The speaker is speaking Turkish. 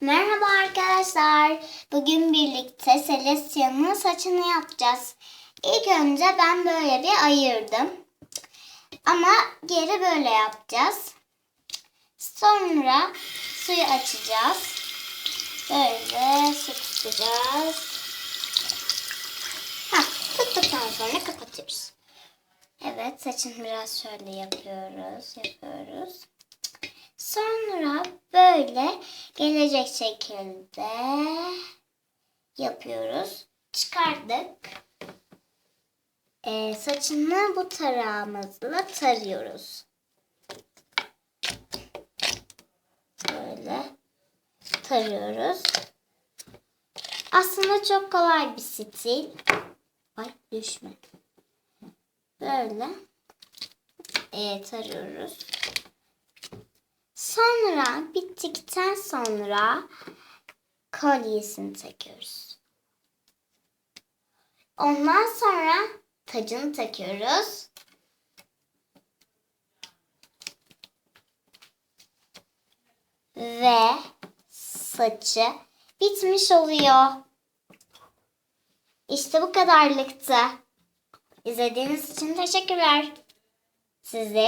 Merhaba arkadaşlar. Bugün birlikte Celestia'nın saçını yapacağız. İlk önce ben böyle bir ayırdım. Ama geri böyle yapacağız. Sonra suyu açacağız. Böyle su tutacağız. Ha, tuttuktan sonra kapatıyoruz. Evet saçını biraz şöyle yapıyoruz. Yapıyoruz. Sonra böyle gelecek şekilde yapıyoruz. Çıkardık. Ee, saçını bu tarağımızla tarıyoruz. Böyle tarıyoruz. Aslında çok kolay bir stil. Ay düşme. Böyle e, tarıyoruz. Sonra bittikten sonra kolyesini takıyoruz. Ondan sonra tacını takıyoruz. Ve saçı bitmiş oluyor. İşte bu kadarlıktı. İzlediğiniz için teşekkürler. Sizleri